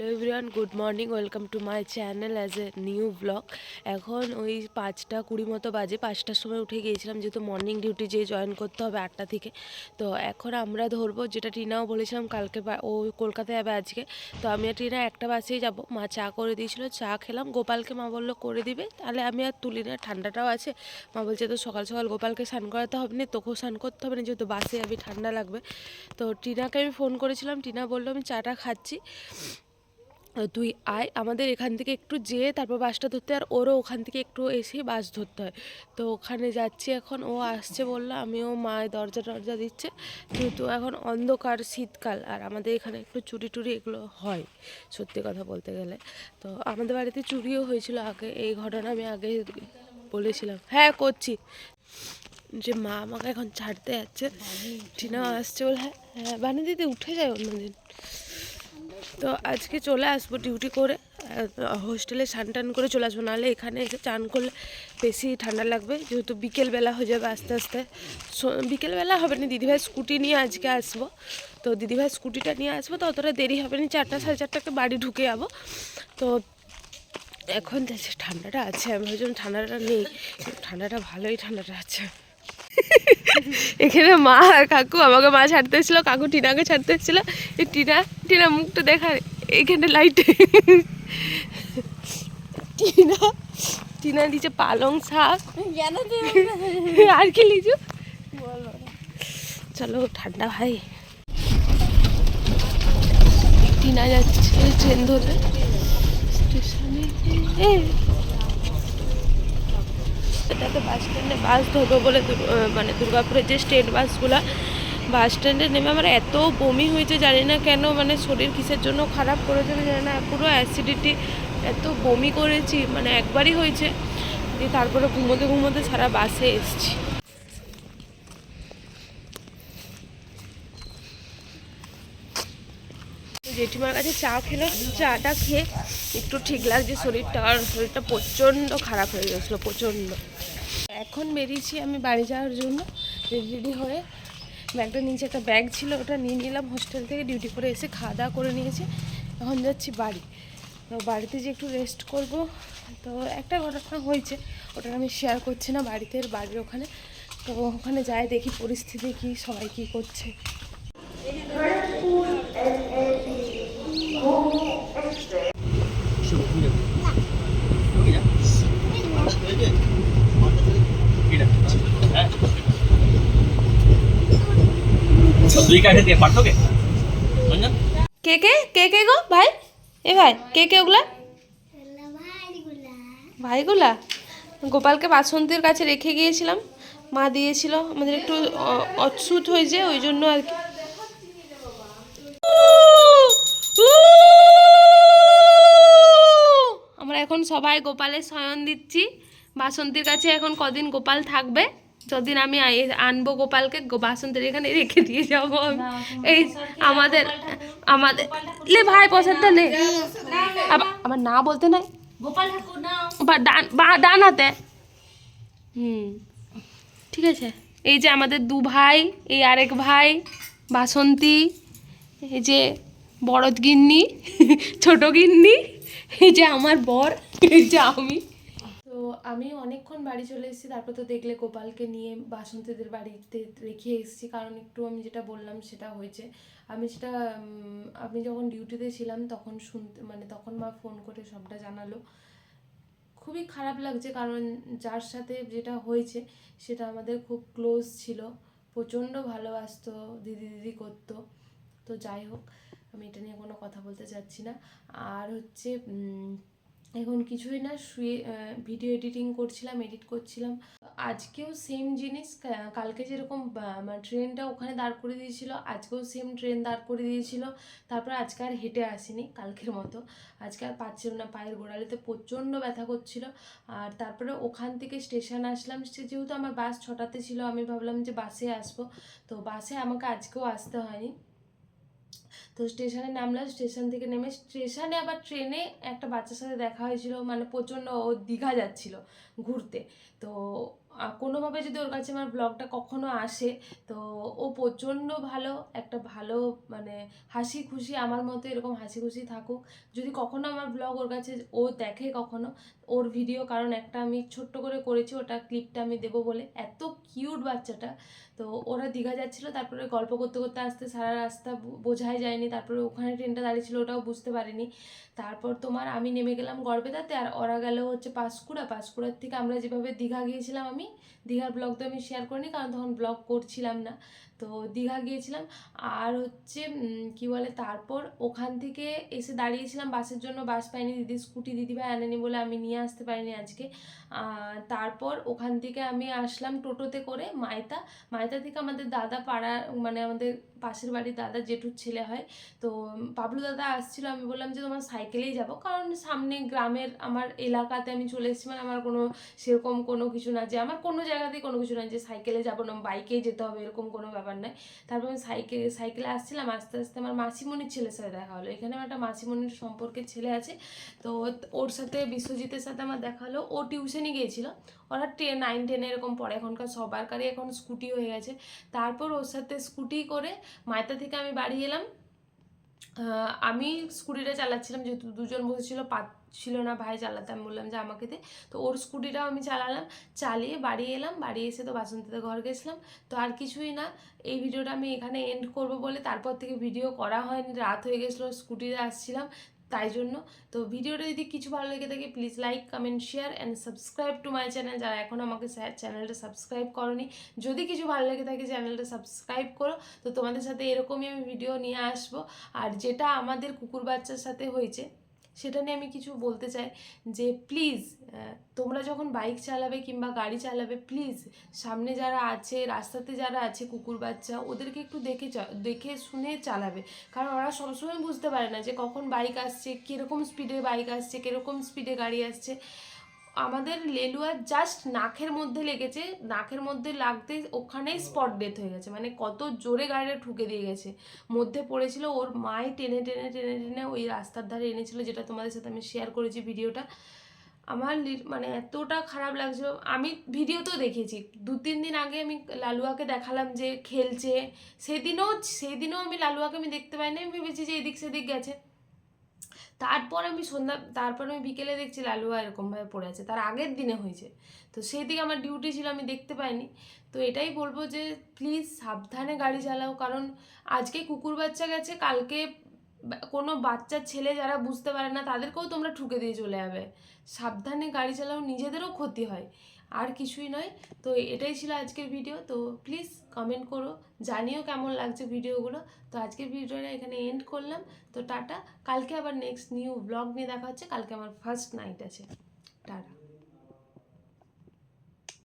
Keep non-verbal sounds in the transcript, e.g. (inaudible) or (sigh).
Hello everyone, good morning, welcome to my channel as a new blog. এখন ওই পাঁচটা কুড়ি মতো বাজে, পাঁচটার সময় উঠে গিয়েছিলাম, যেহেতু মর্নিং ডিউটি যে জয়েন করতে হবে আটটা থেকে। তো এখন আমরা ধরবো, যেটা টিনাও বলেছিলাম কালকে ও কলকাতায় যাবে আজকে। তো আমি আর টিনা একটা বাসেই যাব। মা চা করে দিয়েছিল, চা খেলাম। গোপালকে মা বলল, করে দিবে। তাহলে আমি আর তুলি না, ঠান্ডাটাও আছে। মা বলছে, তো সকাল সকাল গোপালকে স্নান করাতে হবে না, তোকেও স্নান করতে হবে না, যেহেতু বাসে যাবি, ঠান্ডা লাগবে। তো টিনাকে আমি ফোন করেছিলাম। টিনা বলল, আমি চাটা খাচ্ছি। তুই আয়, আমাদের এখান থেকে একটু যেয়ে তারপর বাসটা ধরতে আর ওরও ওখান থেকে একটু এসে বাস ধরতে হয়। তো ওখানে যাচ্ছি এখন, ও আসছে বলল, আমিও মা দরজা টরজা দিচ্ছে, কিন্তু এখন অন্ধকার শীতকাল আর আমাদের এখানে একটু চুরি টুরি এগুলো হয়, সত্যি কথা বলতে গেলে। তো আমাদের বাড়িতে চুরিও হয়েছিল আগে, এই ঘটনা আমি আগে বলেছিলাম। হ্যাঁ করছি। যে মা আমাকে এখন ছাড়তে যাচ্ছে। টিনা আসছে বলে হ্যাঁ হ্যাঁ বানি দিদি উঠে যায় অন্যদিন। তো আজকে চলে আসব ডিউটি করে হোস্টেলে স্নান টান করে চলে আসব। নাহলে এখানে এসে চান করলে বেশি ঠান্ডা লাগবে, যেহেতু বিকেলবেলা হয়ে যাবে আস্তে আস্তে। বিকেলবেলা হবে না, দিদিভাই স্কুটি নিয়ে আজকে আসব। তো দিদিভাই স্কুটিটা নিয়ে আসব, তো অতটা দেরি হবে না, চারটা সাড়ে চারটাকে বাড়ি ঢুকে যাব। তো এখন যাচ্ছে ঠান্ডাটা আছে, আমি ভাবছিলাম ঠান্ডাটা নেই। ঠান্ডাটা ভালোই ঠান্ডাটা আছে। এখানে মা আর কাকু আমাকে মা ছাড়তে এসেছিল কাকু টিনাকে ছাড়তে এসেছিল। এই টিনা টিনা মুখটা দেখা এখানে লাইটে টিনা টিনা দিচ্ছে পালং শাক। আর কি লিচু? চলো ঠান্ডা ভাই। টিনা যাচ্ছে ট্রেন ধরে স্টেশনে এ এটাতে বাস ধরবো বলে মানে দুর্গাপুরের যে স্টেট বাসগুলো, বাস স্ট্যান্ডে নেমে আমার এত বমি হয়েছে, জানি না কেন মানে শরীর কিসের জন্য খারাপ করেছে আমি জানি না, পুরো অ্যাসিডিটি এত বমি করেছি মানে একবারই হয়েছে। দিয়ে তারপরে ঘুমোতে ঘুমোতে সারা বাসে এসছি। জেঠিমার কাছে চা খেলাম চাটা খেয়ে একটু ঠিক লাগছে শরীরটা, আর শরীরটা প্রচণ্ড খারাপ হয়ে গেছিল, প্রচণ্ড। এখন বেরিয়েছি আমি বাড়ি যাওয়ার জন্য রেডি রেডি হয়ে ব্যাগটা নিচে একটা ব্যাগ ছিল, ওটা নিয়ে নিলাম হোস্টেল থেকে ডিউটি করে এসে খাওয়া দাওয়া করে নিয়েছি, এখন যাচ্ছি বাড়ি। তো বাড়িতে যে একটু রেস্ট করব, তো একটা ঘটনা হয়েছে, ওটা আমি শেয়ার করছি না বাড়িতে বাড়ির ওখানে। তো ওখানে যাই, দেখি পরিস্থিতি কি, সবাই কি করছে। কে? কে কে? কে কে গো ভাই? এ ভাই, কে কে ওগুলা? ভাইগুলা? গোপালকে বাসন্তীর কাছে রেখে গিয়েছিলাম। মা দিয়েছিল, আমাদের একটু অচ্ছুত হয়েছে, ওই জন্য আর কি। আমরা এখন সবাই গোপালের শয়ন দিচ্ছি। বাসন্তীর কাছে এখন কদিন গোপাল থাকবে? যদিন আমি আনব গোপালকে বাসন্তীর এখানে রেখে দিয়ে যাব আমি। এই আমাদের আমাদের লে ভাই পছন্দ নে আবার- আমার না বলতে নাই? ডান হাতে। হুম। ঠিক আছে। এই যে আমাদের দু ভাই এই আরেক ভাই বাসন্তী এই যে বড়দ গিন্নি (laughs) ছোট গিন্নি এই যে আমার বর এই যে আমি। আমি অনেকক্ষণ বাড়ি চলে এসেছি, তারপর তো দেখলে গোপালকে নিয়ে বাসন্তীদের বাড়িতে রেখে এসেছি। কারণ একটু আমি যেটা বললাম সেটা হয়েছে। আমি সেটা আমি যখন ডিউটিতে ছিলাম তখন শুনতে মানে তখন মা ফোন করে সবটা জানালো। খুবই খারাপ লাগছে কারণ যার সাথে যেটা হয়েছে সেটা আমাদের খুব ক্লোজ ছিল। প্রচণ্ড ভালোবাসতো, দিদি দিদি করতো। তো যাই হোক, আমি এটা নিয়ে কোনো কথা বলতে চাচ্ছি না। আর হচ্ছে এখন কিছুই না, শুয়ে ভিডিও এডিটিং করছিলাম এডিট করছিলাম। আজকেও সেম জিনিস কালকে যেরকম ট্রেনটা ওখানে দাঁড় করে দিয়েছিল, আজকেও সেম ট্রেন দাঁড় করে দিয়েছিল। তারপর আজকে আর হেঁটে আসিনি কালকের মতো। আজকে আর পাচ্ছিলাম না, পায়ের গোড়ালিতে প্রচণ্ড ব্যথা করছিল। আর তারপরে ওখান থেকে স্টেশন আসলাম, সে যেহেতু আমার বাস ছটাতে ছিল, আমি ভাবলাম যে বাসে আসব। তো বাসে আমাকে আজকেও আসতে হয়নি। তো স্টেশনে নামলাম, স্টেশন থেকে নেমে, স্টেশনে আবার ট্রেনে একটা বাচ্চার সাথে দেখা হয়েছিল মানে প্রচণ্ড ও দীঘা যাচ্ছিল ঘুরতে। তো কোনোভাবে যদি ওর কাছে আমার ব্লগটা কখনো আসে, তো ও প্রচণ্ড ভালো, একটা ভালো মানে হাসি খুশি, আমার মতো এরকম হাসি খুশি থাকুক। যদি কখনো আমার ব্লগ ওর কাছে ও দেখে কখনো, ওর ভিডিও, কারণ একটা আমি ছোট্ট করে করেছি, ওটা ক্লিপটা আমি দেবো বলে, এত কিউট বাচ্চাটা। তো ওরা দীঘা যাচ্ছিল, তারপরে গল্প করতে করতে আসতে সারা রাস্তা বো- বোঝাই যায়নি, তারপরে ওখানে ট্রেনটা দাঁড়িয়েছিল, ওটাও বুঝতে পারিনি। তারপর তোমার আমি নেমে গেলাম গর্বেদাতে আর ওরা গেল হচ্ছে পাঁশকুড়া। পাঁশকুড়ার থেকে আমরা যেভাবে দীঘা গিয়েছিলাম আমি, দীঘার ব্লগ তো আমি শেয়ার করিনি, কারণ তখন ব্লগ করছিলাম না। তো দীঘা গিয়েছিলাম। আর হচ্ছে কি বলে, তারপর ওখান থেকে এসে দাঁড়িয়েছিলাম বাসের জন্য। বাস পাইনি দিদি, স্কুটি দিদিভাই আনেনি বলে আমি নিয়ে আসতে পারিনি আজকে। তারপর ওখান থেকে আমি আসলাম টোটোতে করে মায়তা মায়তা থেকে আমাদের দাদা পাড়া মানে আমাদের পাশের বাড়ির দাদা জেঠুর ছেলে হয়। তো পাবলু দাদা আসছিল, আমি বললাম যে তোমার সাইকেলেই যাব। কারণ সামনে গ্রামের আমার এলাকাতে আমি চলে এসেছি মানে আমার কোনো সেরকম কোনো কিছু না যে, আমার কোনো জায়গাতেই কোনো কিছু না যে সাইকেলে যাব না, বাইকেই যেতে হবে, এরকম কোনো ব্যাপার নাই তারপর আমি সাইকেল সাইকেলে আসছিলাম, আস্তে আস্তে আমার মাসিমণির ছেলের সাথে দেখা হলো। এখানে আমার একটা মাসিমণির সম্পর্কে ছেলে আছে। তো ওর সাথে বিশ্বজিতের সাথে আমার দেখা হলো। ও টিউশনই গিয়েছিল। ওরা টেন নাইন টেনে এরকম পড়ে। এখনকার সবার কারই এখন স্কুটি হয়ে গেছে। তারপর ওর সাথে স্কুটি করে মায়তা থেকে আমি বাড়ি এলাম। আমি স্কুটিটা চালাচ্ছিলাম, যেহেতু দুজন বসেছিল পাচ্ছিল না, ভাই চালাতে আমি বললাম যে আমাকে দে। তো ওর স্কুটিটাও আমি চালালাম, চালিয়ে বাড়ি এলাম, বাড়ি এসে তো বাসন্তীতে ঘর গেছিলাম। তো আর কিছুই না, এই ভিডিওটা আমি এখানে এন্ড করব বলে তারপর থেকে ভিডিও করা হয়নি, রাত হয়ে গেছিল, স্কুটিতে আসছিলাম তাই জন্য। তো ভিডিওটা যদি কিছু ভালো লেগে থাকে please like comment share and subscribe to my channel যারা এখন আমাকে চ্যানেলটা সাবস্ক্রাইব করনি, যদি কিছু ভালো লেগে থাকে চ্যানেলটা সাবস্ক্রাইব করো। তো তোমাদের সাথে এরকমই আমি ভিডিও নিয়ে আসব। আর যেটা আমাদের কুকুর বাচ্চার সাথে হয়েছে সেটা নিয়ে আমি কিছু বলতে চাই যে প্লিজ তোমরা যখন বাইক চালাবে কিংবা গাড়ি চালাবে প্লিজ সামনে যারা আছে, রাস্তাতে যারা আছে, কুকুর বাচ্চা, ওদেরকে একটু দেখে দেখে শুনে চালাবে। কারণ ওরা সবসময় বুঝতে পারে না যে কখন বাইক আসছে, কীরকম স্পিডে বাইক আসছে, কীরকম স্পিডে গাড়ি আসছে। আমাদের লেলুয়ার জাস্ট নাকের মধ্যে লেগেছে নাকের মধ্যে লাগতে ওখানেই স্পট ডেথ হয়ে গেছে। মানে কত জোরে গাড়িটা ঠুকে দিয়ে গেছে। মধ্যে পড়েছিল ওর মাই টেনে টেনে টেনে টেনে ওই রাস্তার ধারে এনেছিল যেটা তোমাদের সাথে আমি শেয়ার করেছি ভিডিওটা। আমার মানে এতটা খারাপ লাগছিল। আমি ভিডিওতেও দেখেছি দু তিন দিন আগে আমি লালুয়াকে দেখালাম যে খেলছে। সেদিনও সেদিনও আমি লালুয়াকে আমি দেখতে পাইনি। আমি ভেবেছি যে এদিক সেদিক গেছে। তারপর আমি সন্ধ্যা, তারপর আমি বিকেলে দেখছি লালুয়া এরকমভাবে পড়ে আছে। তার আগের দিনে হয়েছে। তো সেই দিকে আমার ডিউটি ছিল, আমি দেখতে পাইনি। তো এটাই বলব যে প্লিজ সাবধানে গাড়ি চালাও। কারণ আজকে কুকুর বাচ্চা গেছে, কালকে কোনো বাচ্চা ছেলে যারা বুঝতে পারে না, তাদেরকেও তোমরা ঠুকে দিয়ে চলে যাবে। সাবধানে গাড়ি চালাও, নিজেদেরও ক্ষতি হয়। আর কিছুই নয়। তো এটাই ছিল আজকের ভিডিও তো প্লিজ কমেন্ট করো, জানিও কেমন লাগছে ভিডিওগুলো তো আজকের ভিডিওটা এখানে এন্ড করলাম। তো টাটা। কালকে আবার নেক্সট নিউ ব্লগ নিয়ে দেখা হচ্ছে। কালকে আমার ফার্স্ট নাইট আছে। টাটা।